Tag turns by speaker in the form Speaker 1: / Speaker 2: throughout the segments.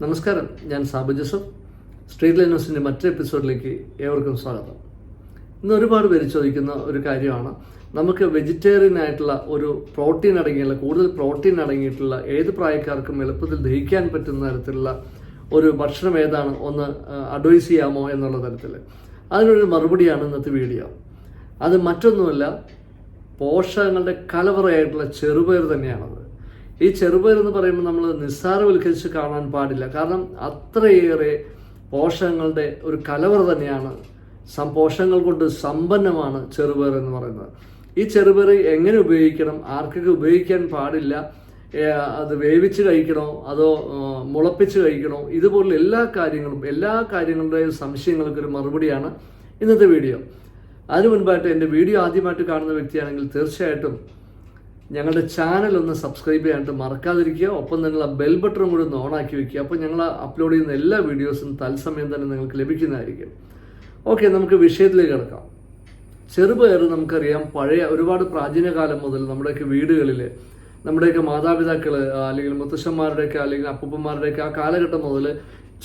Speaker 1: നമസ്കാരം ഞാൻ Sabu Joseph. Street line മറ്റൊരു എപ്പിസോഡിലേക്ക് ഏവർക്കും സ്വാഗതം. ഇന്ന് ഒരുപാട് പേര് ചോദിക്കുന്ന ഒരു കാര്യമാണ് നമുക്ക് വെജിറ്റേറിയൻ ആയിട്ടുള്ള ഒരു പ്രോട്ടീൻ അടങ്ങിയുള്ള കൂടുതൽ പ്രോട്ടീൻ അടങ്ങിയിട്ടുള്ള ഏത് പ്രായക്കാർക്കും എളുപ്പത്തിൽ ദഹിക്കാൻ പറ്റുന്ന തരത്തിലുള്ള ഒരു ഭക്ഷണം ഏതാണ് ഒന്ന് അഡ്വൈസ് ചെയ്യാമോ എന്നുള്ള തരത്തിൽ. അതിനൊരു മറുപടിയാണ് ഇന്നത്തെ വീഡിയോ. അത് മറ്റൊന്നുമല്ല പോഷകങ്ങളുടെ കലവറയായിട്ടുള്ള ചെറുപയർ തന്നെയാണത്. ഈ ചെറുപയർ എന്ന് പറയുമ്പോൾ നമ്മൾ നിസ്സാരവൽക്കരിച്ച് കാണാൻ പാടില്ല. കാരണം അത്രയേറെ പോഷകങ്ങളുടെ ഒരു കലവറ തന്നെയാണ് പോഷകങ്ങൾ കൊണ്ട് സമ്പന്നമാണ് ചെറുപയർ എന്ന് പറയുന്നത്. ഈ ചെറുപയർ എങ്ങനെ ഉപയോഗിക്കണം? ആർക്കൊക്കെ ഉപയോഗിക്കാൻ പാടില്ല? അത് വേവിച്ച് കഴിക്കണോ? അതോ മുളപ്പിച്ച് കഴിക്കണോ? ഇതുപോലുള്ള എല്ലാ കാര്യങ്ങളും എല്ലാ കാര്യങ്ങളുടെയും സംശയങ്ങൾക്ക് ഒരു മറുപടിയാണ് ഇന്നത്തെ വീഡിയോ. അതിനു മുൻപായിട്ട് എന്റെ വീഡിയോ ആദ്യമായിട്ട് കാണുന്ന വ്യക്തിയാണെങ്കിൽ തീർച്ചയായിട്ടും ഞങ്ങളുടെ ചാനൽ ഒന്ന് സബ്സ്ക്രൈബ് ചെയ്യാനായിട്ട് മറക്കാതിരിക്കുക. ഒപ്പം തന്നെയുള്ള ബെൽ ബട്ടണും കൂടി ഒന്ന് ഓണാക്കി വെക്കുക. അപ്പോൾ ഞങ്ങൾ അപ്ലോഡ് ചെയ്യുന്ന എല്ലാ വീഡിയോസും തത്സമയം തന്നെ നിങ്ങൾക്ക് ലഭിക്കുന്നതായിരിക്കും. ഓക്കെ നമുക്ക് വിഷയത്തിലേക്ക് കിടക്കാം. ചെറുപയറ് നമുക്കറിയാം പഴയ ഒരുപാട് പ്രാചീന കാലം മുതൽ നമ്മുടെയൊക്കെ വീടുകളിൽ നമ്മുടെയൊക്കെ മാതാപിതാക്കൾ അല്ലെങ്കിൽ മുത്തശ്ശന്മാരുടെയൊക്കെ അല്ലെങ്കിൽ അപ്പൂപ്പന്മാരുടെയൊക്കെ ആ കാലഘട്ടം മുതൽ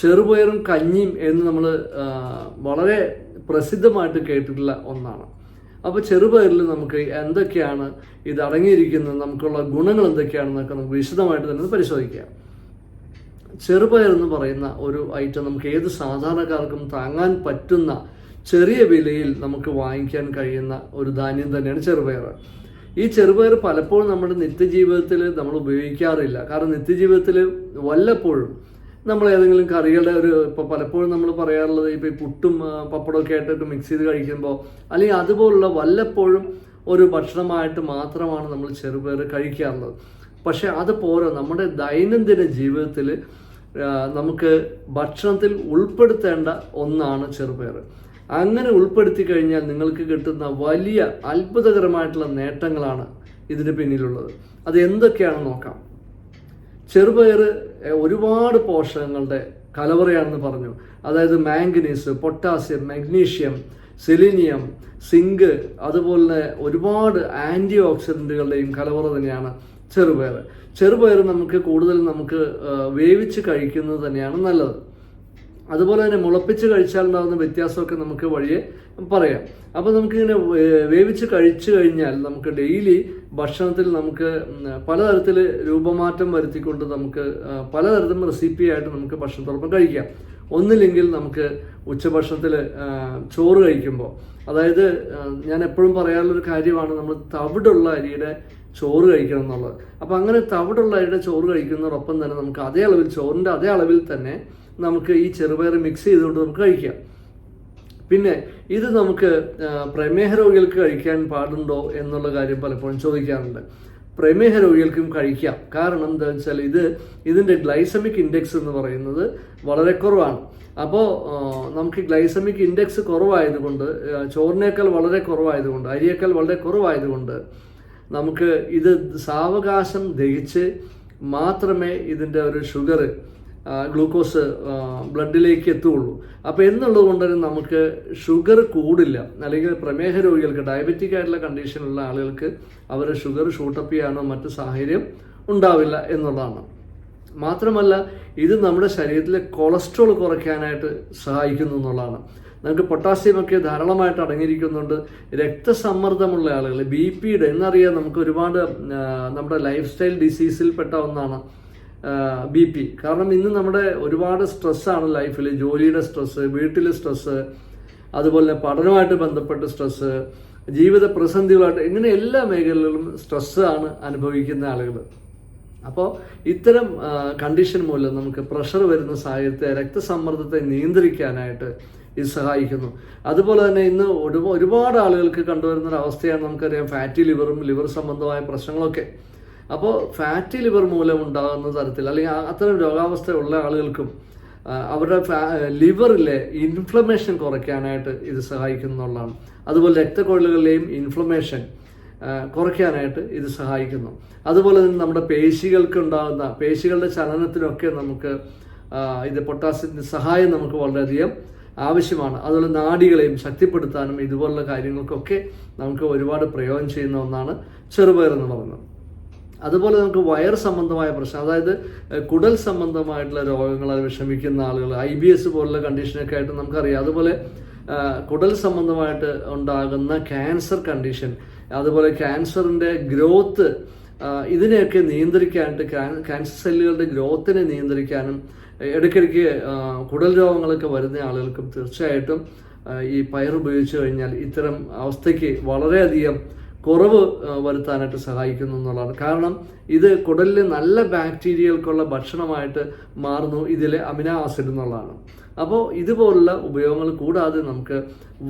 Speaker 1: ചെറുപയറും കഞ്ഞിയും എന്ന് നമ്മൾ വളരെ പ്രസിദ്ധമായിട്ട് കേട്ടിട്ടുള്ള ഒന്നാണ്. അപ്പോൾ ചെറുപയറിൽ നമുക്ക് എന്തൊക്കെയാണ് ഇത് അടങ്ങിയിരിക്കുന്നത്? നമുക്കുള്ള ഗുണങ്ങൾ എന്തൊക്കെയാണെന്നൊക്കെ നമുക്ക് വിശദമായിട്ട് തന്നെ പരിശോധിക്കാം. ചെറുപയർ എന്ന് പറയുന്ന ഒരു ഐറ്റം നമുക്ക് ഏത് സാധാരണക്കാർക്കും താങ്ങാൻ പറ്റുന്ന ചെറിയ വിലയിൽ നമുക്ക് വാങ്ങിക്കാൻ കഴിയുന്ന ഒരു ധാന്യം തന്നെയാണ് ചെറുപയർ. ഈ ചെറുപയർ പലപ്പോഴും നമ്മുടെ നിത്യജീവിതത്തിൽ നമ്മൾ ഉപയോഗിക്കാറില്ല. കാരണം നിത്യജീവിതത്തിൽ വല്ലപ്പോഴും നമ്മൾ ഏതെങ്കിലും കറികളുടെ ഒരു ഇപ്പോൾ പലപ്പോഴും നമ്മൾ പറയാറുള്ളത് ഇപ്പോൾ ഈ പുട്ടും പപ്പടമൊക്കെ ആയിട്ടൊക്കെ മിക്സ് ചെയ്ത് കഴിക്കുമ്പോൾ അല്ലെങ്കിൽ അതുപോലുള്ള വല്ലപ്പോഴും ഒരു ഭക്ഷണമായിട്ട് മാത്രമാണ് നമ്മൾ ചെറുപയർ കഴിക്കാറുള്ളത്. പക്ഷെ അത് പോരാ. നമ്മുടെ ദൈനംദിന ജീവിതത്തിൽ നമുക്ക് ഭക്ഷണത്തിൽ ഉൾപ്പെടുത്തേണ്ട ഒന്നാണ് ചെറുപയർ അങ്ങനെ ഉൾപ്പെടുത്തി കഴിഞ്ഞാൽ നിങ്ങൾക്ക് കിട്ടുന്ന വലിയ അത്ഭുതകരമായിട്ടുള്ള നേട്ടങ്ങളാണ് ഇതിന് പിന്നിലുള്ളത്. അത് എന്തൊക്കെയാണെന്ന് നോക്കാം. ചെറുപയർ ഒരുപാട് പോഷകങ്ങളുടെ കലവറയാണെന്ന് പറഞ്ഞു. അതായത് manganese potassium magnesium selenium zinc അതുപോലെ ഒരുപാട് ആന്റി ഓക്സിഡന്റുകളുടെയും കലവറ തന്നെയാണ് ചെറുപയർ ചെറുപയർ നമുക്ക് കൂടുതൽ നമുക്ക് വേവിച്ച് കഴിക്കുന്നത് തന്നെയാണ് നല്ലത്. അതുപോലെ തന്നെ മുളപ്പിച്ച് കഴിച്ചാൽ ഉണ്ടാകുന്ന വ്യത്യാസമൊക്കെ നമുക്ക് വഴിയെ പറയാം. അപ്പോൾ നമുക്കിങ്ങനെ വേവിച്ച് കഴിച്ചു കഴിഞ്ഞാൽ നമുക്ക് ഡെയിലി ഭക്ഷണത്തിൽ നമുക്ക് പലതരത്തിൽ രൂപമാറ്റം വരുത്തിക്കൊണ്ട് നമുക്ക് പലതരത്തിലും റെസിപ്പി ആയിട്ട് നമുക്ക് ഭക്ഷണത്തോടൊപ്പം കഴിക്കാം. ഒന്നില്ലെങ്കിൽ നമുക്ക് ഉച്ചഭക്ഷണത്തിൽ ചോറ് കഴിക്കുമ്പോൾ അതായത് ഞാൻ എപ്പോഴും പറയാനുള്ളൊരു കാര്യമാണ് നമ്മൾ തവിടുള്ള അരിയുടെ ചോറ് കഴിക്കണം എന്നുള്ളത്. അപ്പോൾ അങ്ങനെ തവിടുള്ള അരിയുടെ ചോറ് കഴിക്കുന്നതോടൊപ്പം തന്നെ നമുക്ക് അതേ അളവിൽ ചോറിന്റെ അതേ അളവിൽ തന്നെ നമുക്ക് ഈ ചെറുപയർ മിക്സ് ചെയ്തുകൊണ്ട് നമുക്ക് കഴിക്കാം. പിന്നെ ഇത് നമുക്ക് പ്രമേഹ രോഗികൾക്ക് കഴിക്കാൻ പാടുണ്ടോ എന്നുള്ള കാര്യം പലപ്പോഴും ചോദിക്കാറുണ്ട്. പ്രമേഹ രോഗികൾക്കും കഴിക്കാം. കാരണം എന്താ വെച്ചാൽ ഇത് ഇതിന്റെ ഗ്ലൈസമിക് ഇൻഡെക്സ് എന്ന് പറയുന്നത് വളരെ കുറവാണ്. അപ്പോൾ നമുക്ക് ഗ്ലൈസമിക് ഇൻഡെക്സ് കുറവായതുകൊണ്ട് ചോറിനേക്കാൾ വളരെ കുറവായതുകൊണ്ട് അരിയേക്കാൾ വളരെ കുറവായതുകൊണ്ട് നമുക്ക് ഇത് സാവകാശം ദഹിച്ച് മാത്രമേ ഇതിന്റെ ഒരു ഷുഗർ ഗ്ലൂക്കോസ് ബ്ലഡിലേക്ക് എത്തുകയുള്ളൂ. അപ്പോൾ എന്നുള്ളത് കൊണ്ട് തന്നെ നമുക്ക് ഷുഗർ കൂടില്ല. അല്ലെങ്കിൽ പ്രമേഹ രോഗികൾക്ക് ഡയബറ്റിക് ആയിട്ടുള്ള കണ്ടീഷനുള്ള ആളുകൾക്ക് അവരെ ഷുഗർ ഷൂട്ടപ്പ് ചെയ്യാനോ മറ്റ് സാഹചര്യം ഉണ്ടാവില്ല എന്നുള്ളതാണ്. മാത്രമല്ല ഇത് നമ്മുടെ ശരീരത്തിലെ കൊളസ്ട്രോൾ കുറയ്ക്കാനായിട്ട് സഹായിക്കുന്നു എന്നുള്ളതാണ്. നമുക്ക് പൊട്ടാസ്യം ഒക്കെ ധാരാളമായിട്ട് അടങ്ങിയിരിക്കുന്നുണ്ട്. രക്തസമ്മർദ്ദമുള്ള ആളുകൾ ബി പിയുടെ എന്നറിയാം നമുക്ക് ഒരുപാട് നമ്മുടെ ലൈഫ് സ്റ്റൈൽ ഡിസീസിൽപ്പെട്ട ഒന്നാണ്. B P. കാരണം ഇന്ന് നമ്മുടെ ഒരുപാട് സ്ട്രെസ്സാണ് ലൈഫിൽ ജോലിയുടെ സ്ട്രെസ്സ് വീട്ടിലെ സ്ട്രെസ്സ് അതുപോലെ പഠനവുമായിട്ട് ബന്ധപ്പെട്ട് സ്ട്രെസ്സ് ജീവിത പ്രതിസന്ധികളായിട്ട് ഇങ്ങനെ എല്ലാ മേഖലകളിലും സ്ട്രെസ് ആണ് അനുഭവിക്കുന്ന ആളുകൾ. അപ്പോൾ ഇത്തരം കണ്ടീഷൻ മൂലം നമുക്ക് പ്രഷർ വരുന്ന സാഹചര്യത്തെ രക്തസമ്മർദ്ദത്തെ നിയന്ത്രിക്കാനായിട്ട് ഇത് സഹായിക്കുന്നു. അതുപോലെ തന്നെ ഇന്ന് ഒരുപാട് ആളുകൾക്ക് കണ്ടുവരുന്ന ഒരു അവസ്ഥയാണ് നമുക്കറിയാം. ഫാറ്റി ലിവറും ലിവർ സംബന്ധമായ പ്രശ്നങ്ങളൊക്കെ. അപ്പോൾ ഫാറ്റി ലിവർ മൂലം ഉണ്ടാകുന്ന തരത്തിൽ അല്ലെങ്കിൽ അത്തരം രോഗാവസ്ഥ ഉള്ള ആളുകൾക്കും അവരുടെ ലിവറിലെ ഇൻഫ്ലമേഷൻ കുറയ്ക്കാനായിട്ട് ഇത് സഹായിക്കുന്നുള്ളതാണ്. അതുപോലെ രക്തക്കൊഴലുകളിലെയും ഇൻഫ്ലമേഷൻ കുറയ്ക്കാനായിട്ട് ഇത് സഹായിക്കുന്നു. അതുപോലെ തന്നെ നമ്മുടെ പേശികൾക്ക് ഉണ്ടാകുന്ന പേശികളുടെ ചലനത്തിനൊക്കെ നമുക്ക് ഇത് പൊട്ടാസ്യത്തിന്റെ സഹായം നമുക്ക് വളരെയധികം ആവശ്യമാണ്. അതുപോലെ നാടികളെയും ശക്തിപ്പെടുത്താനും ഇതുപോലുള്ള കാര്യങ്ങൾക്കൊക്കെ നമുക്ക് ഒരുപാട് പ്രയോജനം ചെയ്യുന്ന ഒന്നാണ് ചെറുപയർ എന്ന് പറയുന്നത് അതുപോലെ നമുക്ക് വയർ സംബന്ധമായ പ്രശ്നം അതായത് കുടൽ സംബന്ധമായിട്ടുള്ള രോഗങ്ങളാൽ വിഷമിക്കുന്ന ആളുകൾ ഐ ബി എസ് പോലുള്ള കണ്ടീഷനൊക്കെ ആയിട്ട് നമുക്കറിയാം. അതുപോലെ കുടൽ സംബന്ധമായിട്ട് ഉണ്ടാകുന്ന ക്യാൻസർ കണ്ടീഷൻ അതുപോലെ ക്യാൻസറിന്റെ ഗ്രോത്ത് ഇതിനെയൊക്കെ നിയന്ത്രിക്കാനായിട്ട് ക്യാൻ- ക്യാൻസർ സെല്ലുകളുടെ ഗ്രോത്തിനെ നിയന്ത്രിക്കാനും ഇടയ്ക്കിടയ്ക്ക് കുടൽ രോഗങ്ങളൊക്കെ വരുന്ന ആളുകൾക്കും തീർച്ചയായിട്ടും ഈ പയർ ഉപയോഗിച്ച് കഴിഞ്ഞാൽ ഇത്തരം അവസ്ഥയ്ക്ക് വളരെയധികം കുറവ് വരുത്താനായിട്ട് സഹായിക്കുന്നു എന്നുള്ളതാണ്. കാരണം ഇത് കുടലിൽ നല്ല ബാക്ടീരിയകൾക്കുള്ള ഭക്ഷണമായിട്ട് മാറുന്നു ഇതിലെ അമിനോ ആസിഡ് എന്നുള്ളതാണ്. അപ്പോൾ ഇതുപോലുള്ള ഉപയോഗങ്ങൾ കൂടാതെ നമുക്ക്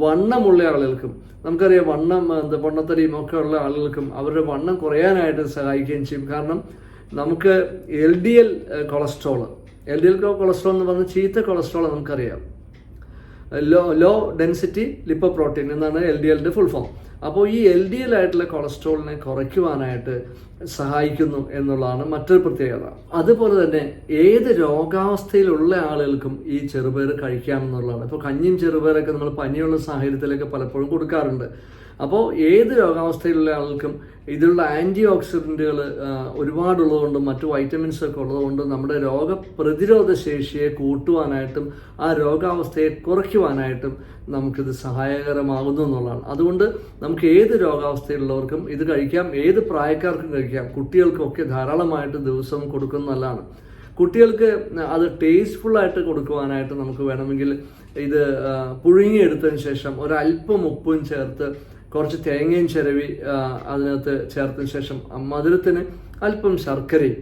Speaker 1: വണ്ണമുള്ള ആളുകൾക്കും നമുക്കറിയാം വണ്ണം എന്താ പൊണ്ണത്തടിയും ഒക്കെ ഉള്ള ആളുകൾക്കും അവരുടെ വണ്ണം കുറയാനായിട്ട് സഹായിക്കുകയും ചെയ്യും. കാരണം നമുക്ക് L D L cholesterol L D L cholesterol എന്ന് പറഞ്ഞാൽ ചീത്ത കൊളസ്ട്രോൾ നമുക്കറിയാം. Low low density lipoprotein എന്നാണ് എൽ ഡി എല്ലിന്റെ ഫുൾ ഫോം. അപ്പോൾ ഈ എൽ ഡി എൽ ആയിട്ടുള്ള കൊളസ്ട്രോളിനെ കുറയ്ക്കുവാനായിട്ട് സഹായിക്കുന്നു എന്നുള്ളതാണ് മറ്റൊരു പ്രത്യേകത. അതുപോലെ തന്നെ ഏത് രോഗാവസ്ഥയിലുള്ള ആളുകൾക്കും ഈ ചെറുപയർ കഴിക്കാമെന്നുള്ളതാണ്. ഇപ്പോൾ കഞ്ഞിയും ചെറുപയറൊക്കെ നമ്മൾ പനിയുള്ള സാഹചര്യത്തിലൊക്കെ പലപ്പോഴും കൊടുക്കാറുണ്ട്. അപ്പോൾ ഏത് രോഗാവസ്ഥയിലുള്ള ആൾക്കും ഇതിലുള്ള ആന്റി ഓക്സിഡന്റുകൾ ഒരുപാടുള്ളതുകൊണ്ടും മറ്റു വൈറ്റമിൻസ് ഒക്കെ ഉള്ളതുകൊണ്ടും നമ്മുടെ രോഗപ്രതിരോധ ശേഷിയെ കൂട്ടുവാനായിട്ടും ആ രോഗാവസ്ഥയെ കുറയ്ക്കുവാനായിട്ടും നമുക്കിത് സഹായകരമാകുന്നു എന്നുള്ളതാണ്. അതുകൊണ്ട് നമുക്ക് ഏത് രോഗാവസ്ഥയിലുള്ളവർക്കും ഇത് കഴിക്കാം ഏത് പ്രായക്കാർക്കും കഴിക്കാം. കുട്ടികൾക്കൊക്കെ ധാരാളമായിട്ട് ദിവസം കൊടുക്കുന്നതല്ലാണ് കുട്ടികൾക്ക് അത് ടേസ്റ്റ്ഫുൾ ആയിട്ട് കൊടുക്കുവാനായിട്ട് നമുക്ക് വേണമെങ്കിൽ ഇത് പുഴുങ്ങിയെടുത്തതിന് ശേഷം ഒരല്പം ഉപ്പും ചേർത്ത് കുറച്ച് തേങ്ങയും ചിരവി അതിനകത്ത് ചേർത്തതിന് ശേഷം മധുരത്തിന് അല്പം ശർക്കരയും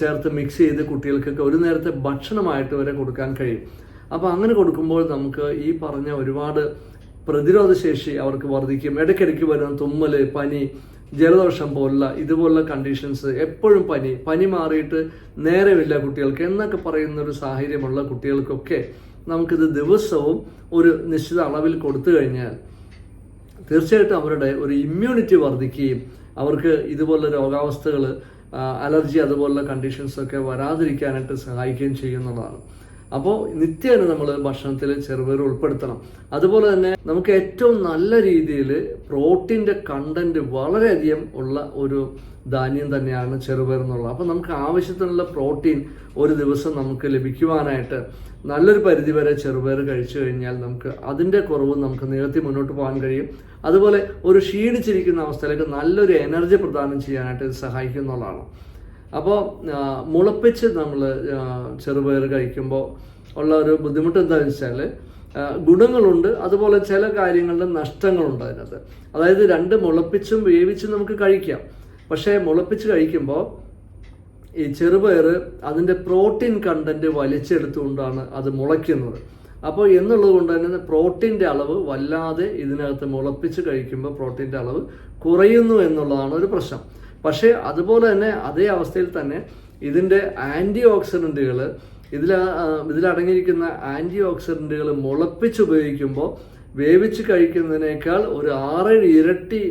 Speaker 1: ചേർത്ത് മിക്സ് ചെയ്ത് കുട്ടികൾക്കൊക്കെ ഒരു നേരത്തെ ഭക്ഷണമായിട്ട് വരെ കൊടുക്കാൻ കഴിയും. അപ്പോൾ അങ്ങനെ കൊടുക്കുമ്പോൾ നമുക്ക് ഈ പറഞ്ഞ ഒരുപാട് പ്രതിരോധ ശേഷി അവർക്ക് വർദ്ധിക്കും. ഇടയ്ക്കിടയ്ക്ക് വരുന്ന തുമ്മൽ പനി ജലദോഷം പോലുള്ള ഇതുപോലുള്ള കണ്ടീഷൻസ് എപ്പോഴും പനി. പനി മാറിയിട്ട് നേരമില്ല കുട്ടികൾക്ക്. എന്നൊക്കെ പറയുന്ന ഒരു സാഹചര്യമുള്ള കുട്ടികൾക്കൊക്കെ നമുക്കിത് ദിവസവും ഒരു നിശ്ചിത അളവിൽ കൊടുത്തു കഴിഞ്ഞാൽ തീർച്ചയായിട്ടും അവരുടെ ഒരു ഇമ്മ്യൂണിറ്റി വർദ്ധിക്കുകയും അവർക്ക് ഇതുപോലുള്ള രോഗാവസ്ഥകൾ അലർജി അതുപോലുള്ള കണ്ടീഷൻസൊക്കെ വരാതിരിക്കാനായിട്ട് സഹായിക്കുകയും ചെയ്യുന്നതാണ്. അപ്പോൾ നിത്യേന നമ്മൾ ഭക്ഷണത്തിൽ ചെറുപയർ ഉൾപ്പെടുത്തണം. അതുപോലെ തന്നെ നമുക്ക് ഏറ്റവും നല്ല രീതിയിൽ പ്രോട്ടീന്റെ കണ്ടന്റ് വളരെയധികം ഉള്ള ഒരു ധാന്യം തന്നെയാണ് ചെറുപയർ എന്നുള്ളത്. അപ്പോൾ നമുക്ക് ആവശ്യത്തിനുള്ള പ്രോട്ടീൻ ഒരു ദിവസം നമുക്ക് ലഭിക്കുവാനായിട്ട് നല്ലൊരു പരിധി വരെ ചെറുപയർ കഴിച്ചു കഴിഞ്ഞാൽ നമുക്ക് അതിന്റെ കുറവ് നമുക്ക് നികത്തി മുന്നോട്ട് പോകാൻ കഴിയും. അതുപോലെ ഒരു ക്ഷീണിച്ചിരിക്കുന്ന അവസ്ഥയിലേക്ക് നല്ലൊരു എനർജി പ്രദാനം ചെയ്യാനായിട്ട് ഇത് സഹായിക്കുന്നുള്ളതാണ് അപ്പോൾ മുളപ്പിച്ച് നമ്മൾ ചെറുപയർ കഴിക്കുമ്പോൾ ഉള്ള ഒരു ബുദ്ധിമുട്ട് എന്താണെന്ന് വെച്ചാൽ ഗുണങ്ങളുണ്ട് അതുപോലെ ചില കാര്യങ്ങളുടെ നഷ്ടങ്ങളുണ്ട് അതിനകത്ത്. അതായത് രണ്ട് മുളപ്പിച്ചും വേവിച്ചും നമുക്ക് കഴിക്കാം. പക്ഷേ മുളപ്പിച്ച് കഴിക്കുമ്പോൾ ഈ ചെറുപയർ അതിന്റെ പ്രോട്ടീൻ കണ്ടന്റ് വലിച്ചെടുത്തുകൊണ്ടാണ് അത് മുളയ്ക്കുന്നത്. അപ്പോൾ എന്നുള്ളത് കൊണ്ട് തന്നെ പ്രോട്ടീന്റെ അളവ് വല്ലാതെ ഇതിനകത്ത് മുളപ്പിച്ച് കഴിക്കുമ്പോൾ പ്രോട്ടീന്റെ അളവ് കുറയുന്നു എന്നുള്ളതാണ് ഒരു പ്രശ്നം. പക്ഷേ അതുപോലെ തന്നെ അതേ അവസ്ഥയിൽ തന്നെ ഇതിന്റെ ആന്റി ഓക്സിഡന്റുകൾ ഇതിൽ ഇതിലടങ്ങിയിരിക്കുന്ന ആന്റി ഓക്സിഡന്റുകൾ മുളപ്പിച്ച് ഉപയോഗിക്കുമ്പോൾ വേവിച്ച് കഴിക്കുന്നതിനേക്കാൾ ഒരു ആറേഴ് ഇരട്ടി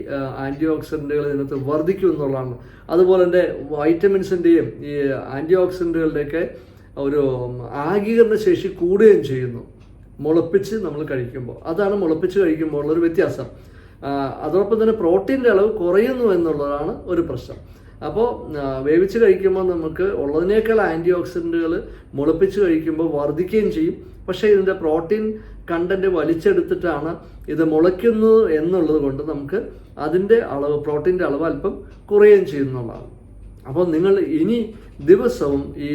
Speaker 1: ആന്റി ഓക്സിഡന്റുകൾ ഇതിനകത്ത് വർദ്ധിക്കും എന്നുള്ളതാണ്. അതുപോലെ തന്നെ വൈറ്റമിൻസിന്റെയും ഈ ആന്റി ഓക്സിഡന്റുകളുടെയൊക്കെ ഒരു ആഗീകരണ ശേഷി കൂടുകയും ചെയ്യുന്നു. മുളപ്പിച്ച് നമ്മൾ കഴിക്കുമ്പോൾ. അതാണ് മുളപ്പിച്ച് കഴിക്കുമ്പോൾ ഉള്ളൊരു വ്യത്യാസം. അതോടൊപ്പം തന്നെ പ്രോട്ടീന്റെ അളവ് കുറയുന്നു എന്നുള്ളതാണ് ഒരു പ്രശ്നം. അപ്പോൾ വേവിച്ച് കഴിക്കുമ്പോൾ നമുക്ക് ഉള്ളതിനേക്കാൾ ആന്റി ഓക്സിഡന്റുകൾ മുളപ്പിച്ച് കഴിക്കുമ്പോൾ വർദ്ധിക്കുകയും ചെയ്യും. പക്ഷേ ഇതിന്റെ പ്രോട്ടീൻ കണ്ടന്റ് വലിച്ചെടുത്തിട്ടാണ് ഇത് മുളയ്ക്കുന്നത് എന്നുള്ളത് കൊണ്ട് നമുക്ക് അതിന്റെ അളവ് പ്രോട്ടീന്റെ അളവ് അല്പം കുറയുകയും ചെയ്യുന്നതാണ് അപ്പോൾ നിങ്ങൾ ഇനി ദിവസവും ഈ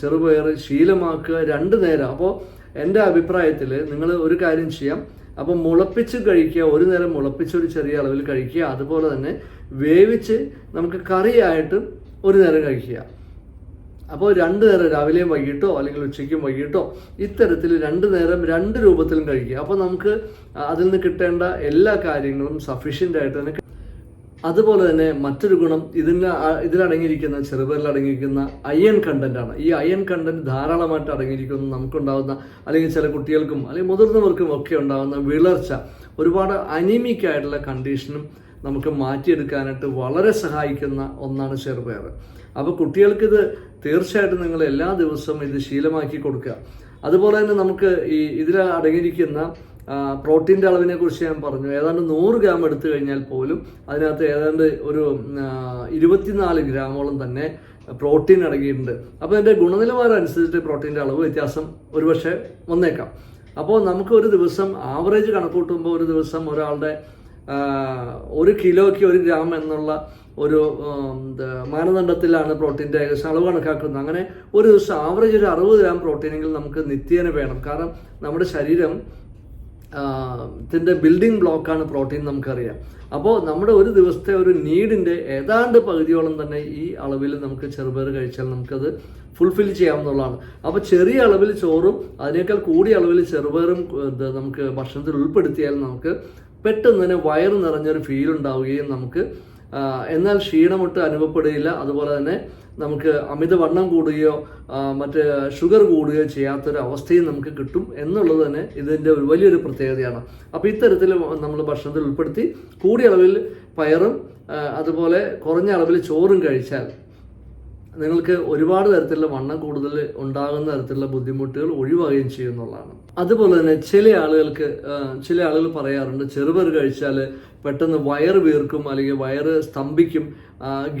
Speaker 1: ചെറുപയർ ശീലമാക്കുക രണ്ട് നേരം. അപ്പോൾ എന്റെ അഭിപ്രായത്തിൽ നിങ്ങൾ ഒരു കാര്യം ചെയ്യാം. അപ്പോൾ മുളപ്പിച്ച് കഴിക്കുക ഒരു നേരം മുളപ്പിച്ച് ഒരു ചെറിയ അളവിൽ കഴിക്കുക അതുപോലെ തന്നെ വേവിച്ച് നമുക്ക് കറിയായിട്ട് ഒരു നേരം കഴിക്കുക. അപ്പോൾ രണ്ട് നേരം രാവിലെയും വൈകിട്ടോ അല്ലെങ്കിൽ ഉച്ചയ്ക്കും വൈകിട്ടോ ഇത്തരത്തിൽ രണ്ട് നേരം രണ്ട് രൂപത്തിലും കഴിക്കുക. അപ്പോൾ നമുക്ക് അതിൽ നിന്ന് കിട്ടേണ്ട എല്ലാ കാര്യങ്ങളും സഫീഷ്യന്റ് ആയിട്ട് തന്നെ അതുപോലെ തന്നെ മറ്റൊരു ഗുണം ഇതിന് ഇതിലടങ്ങിയിരിക്കുന്ന ചെറുപയറിൽ അടങ്ങിയിരിക്കുന്ന അയൺ കണ്ടന്റ് ആണ്. ഈ അയൺ കണ്ടന്റ് ധാരാളമായിട്ട് അടങ്ങിയിരിക്കുന്ന നമുക്കുണ്ടാകുന്ന അല്ലെങ്കിൽ ചില കുട്ടികൾക്കും അല്ലെങ്കിൽ മുതിർന്നവർക്കും ഒക്കെ ഉണ്ടാകുന്ന വിളർച്ച ഒരുപാട് അനീമിക് ആയിട്ടുള്ള കണ്ടീഷനും നമുക്ക് മാറ്റിയെടുക്കാനായിട്ട് വളരെ സഹായിക്കുന്ന ഒന്നാണ് ചെറുപയർ. അപ്പോൾ കുട്ടികൾക്കിത് തീർച്ചയായിട്ടും നിങ്ങൾ എല്ലാ ദിവസവും ഇത് ശീലമാക്കി കൊടുക്കുക. അതുപോലെ തന്നെ നമുക്ക് ഈ ഇതിൽ അടങ്ങിയിരിക്കുന്ന പ്രോട്ടീന്റെ അളവിനെ കുറിച്ച് ഞാൻ പറഞ്ഞു. ഏതാണ്ട് നൂറ് ഗ്രാം എടുത്തു കഴിഞ്ഞാൽ പോലും അതിനകത്ത് ഏതാണ്ട് ഒരു ഇരുപത്തിനാല് ഗ്രാമോളം തന്നെ പ്രോട്ടീൻ അടങ്ങിയിട്ടുണ്ട്. അപ്പോൾ അതിന്റെ ഗുണനിലവാരം അനുസരിച്ചിട്ട് പ്രോട്ടീന്റെ അളവ് വ്യത്യാസം ഒരുപക്ഷെ വന്നേക്കാം. അപ്പോൾ നമുക്ക് ഒരു ദിവസം ആവറേജ് കണക്കൂട്ടുമ്പോൾ ഒരു ദിവസം ഒരാളുടെ ഒരു കിലോയ്ക്ക് ഒരു ഗ്രാം എന്നുള്ള ഒരു മാനദണ്ഡത്തിലാണ് പ്രോട്ടീന്റെ ഏകദേശം അളവ് കണക്കാക്കുന്നത്. അങ്ങനെ ഒരു ദിവസം ആവറേജ് ഒരു അറുപത് ഗ്രാം പ്രോട്ടീനെങ്കിലും നമുക്ക് നിത്യേന വേണം. കാരണം നമ്മുടെ ശരീരം ത്തിന്റെ ബിൽഡിംഗ് ബ്ലോക്കാണ് പ്രോട്ടീൻ നമുക്കറിയാം. അപ്പോൾ നമ്മുടെ ഒരു ദിവസത്തെ ഒരു നീഡിന്റെ ഏതാണ്ട് പകുതിയോളം തന്നെ ഈ അളവിൽ നമുക്ക് ചെറുപയർ കഴിച്ചാൽ നമുക്കത് ഫുൾഫിൽ ചെയ്യാവുന്നതാണ്. അപ്പോൾ ചെറിയ അളവിൽ ചോറും അതിനേക്കാൾ കൂടിയ അളവിൽ ചെറുപയറും നമുക്ക് ഭക്ഷണത്തിൽ ഉൾപ്പെടുത്തിയാൽ നമുക്ക് പെട്ടെന്ന് തന്നെ വയറ് നിറഞ്ഞൊരു ഫീൽ ഉണ്ടാവുകയും നമുക്ക് എന്നാൽ ക്ഷീണമൊട്ട് അനുഭവപ്പെടുകയില്ല. അതുപോലെ തന്നെ നമുക്ക് അമിതവണ്ണം കൂടുകയോ മറ്റ് ഷുഗർ കൂടുകയോ ചെയ്യാത്തൊരു അവസ്ഥയും നമുക്ക് കിട്ടും എന്നുള്ളത് തന്നെ ഇതിന്റെ ഒരു വലിയൊരു പ്രത്യേകതയാണ്. അപ്പോൾ ഇത്തരത്തിൽ നമ്മൾ ഭക്ഷണത്തിൽ ഉൾപ്പെടുത്തി കൂടിയ അളവിൽ പയറും അതുപോലെ കുറഞ്ഞ അളവിൽ ചോറും കഴിച്ചാൽ നിങ്ങൾക്ക് ഒരുപാട് തരത്തിലുള്ള വണ്ണം കൂടുതൽ ഉണ്ടാകുന്ന തരത്തിലുള്ള ബുദ്ധിമുട്ടുകൾ ഒഴിവാകുകയും ചെയ്യുന്നുള്ളതാണ് അതുപോലെ തന്നെ ചില ആളുകൾക്ക് ചില ആളുകൾ പറയാറുണ്ട് ചെറുപയർ കഴിച്ചാൽ പെട്ടെന്ന് വയർ വീർക്കും അല്ലെങ്കിൽ വയറ് സ്തംഭിക്കും.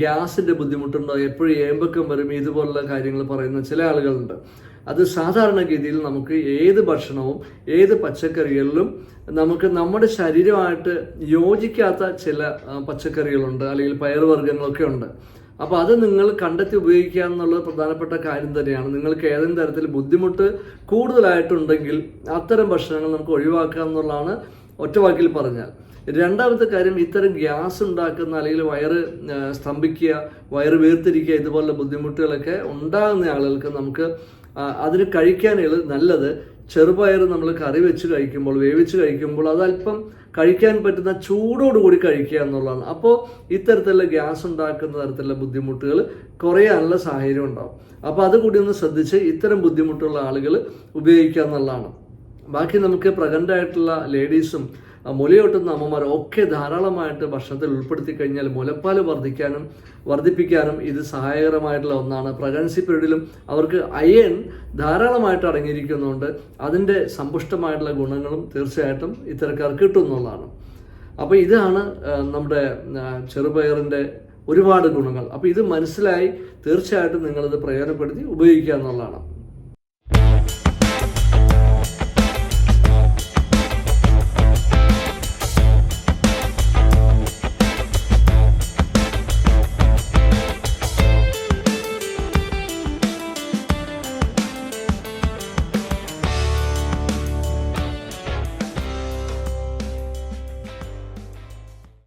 Speaker 1: ഗ്യാസിന്റെ ഗ്യാസിന്റെ ബുദ്ധിമുട്ടുണ്ടോ? എപ്പോഴും ഏമ്പക്കം വരും ഇതുപോലുള്ള കാര്യങ്ങൾ പറയുന്ന ചില ആളുകളുണ്ട്. അത് സാധാരണഗതിയിൽ നമുക്ക് ഏത് ഭക്ഷണവും ഏത് പച്ചക്കറികളിലും നമുക്ക് നമ്മുടെ ശരീരമായിട്ട് യോജിക്കാത്ത ചില പച്ചക്കറികളുണ്ട് അല്ലെങ്കിൽ പയറുവർഗങ്ങളൊക്കെ ഉണ്ട്. അപ്പോൾ അത് നിങ്ങൾ കണ്ടെത്തി ഉപയോഗിക്കുക എന്നുള്ളത് പ്രധാനപ്പെട്ട കാര്യം തന്നെയാണ്. നിങ്ങൾക്ക് ഏതെങ്കിലും തരത്തിൽ ബുദ്ധിമുട്ട് കൂടുതലായിട്ടുണ്ടെങ്കിൽ അത്തരം ഭക്ഷണങ്ങൾ നമുക്ക് ഒഴിവാക്കുക എന്നുള്ളതാണ് ഒറ്റവാക്കിൽ പറഞ്ഞാൽ. രണ്ടാമത്തെ കാര്യം ഇത്തരം ഗ്യാസ് ഉണ്ടാക്കുന്ന അല്ലെങ്കിൽ വയറ് സ്തംഭിക്കുക വയറ് വീർത്തിരിക്കുക ഇതുപോലുള്ള ബുദ്ധിമുട്ടുകളൊക്കെ ഉണ്ടാകുന്ന ആളുകൾക്ക് നമുക്ക് അതിന് കഴിക്കാൻ നല്ലത് ചെറുപയർ നമ്മൾ കറി വെച്ച് കഴിക്കുമ്പോൾ വേവിച്ച് കഴിക്കുമ്പോൾ അത് അല്പം കഴിക്കാൻ പറ്റുന്ന ചൂടോടുകൂടി കഴിക്കുക എന്നുള്ളതാണ്. അപ്പോൾ ഇത്തരത്തിലുള്ള ഗ്യാസ് ഉണ്ടാക്കുന്ന തരത്തിലുള്ള ബുദ്ധിമുട്ടുകൾ കുറയാനുള്ള സാഹചര്യം ഉണ്ടാവും. അപ്പോൾ അതുകൂടി ഒന്ന് ശ്രദ്ധിച്ച് ഇത്തരം ബുദ്ധിമുട്ടുള്ള ആളുകൾ ഉപയോഗിക്കുക എന്നുള്ളതാണ്. ബാക്കി നമുക്ക് പ്രഗ്നന്റ് ആയിട്ടുള്ള ലേഡീസും മുലയൂട്ടുന്ന അമ്മമാർ ഒക്കെ ധാരാളമായിട്ട് ഭക്ഷണത്തിൽ ഉൾപ്പെടുത്തി കഴിഞ്ഞാൽ മുലപ്പാൽ വർദ്ധിക്കാനും വർദ്ധിപ്പിക്കാനും ഇത് സഹായകരമായിട്ടുള്ള ഒന്നാണ്. പ്രഗ്നൻസി പീരീഡിലും അവർക്ക് അയൺ ധാരാളമായിട്ട് അടങ്ങിയിരിക്കുന്നുണ്ട്. അതിന്റെ സമ്പുഷ്ടമായിട്ടുള്ള ഗുണങ്ങളും തീർച്ചയായിട്ടും ഇത്തരക്കാർ കിട്ടുമെന്നുള്ളതാണ്. അപ്പോൾ ഇതാണ് നമ്മുടെ ചെറുപയറിന്റെ ഒരുപാട് ഗുണങ്ങൾ. അപ്പോൾ ഇത് മനസ്സിലായി തീർച്ചയായിട്ടും നിങ്ങളിത് പ്രയോജനപ്പെടുത്തി ഉപയോഗിക്കുക എന്നുള്ളതാണ്.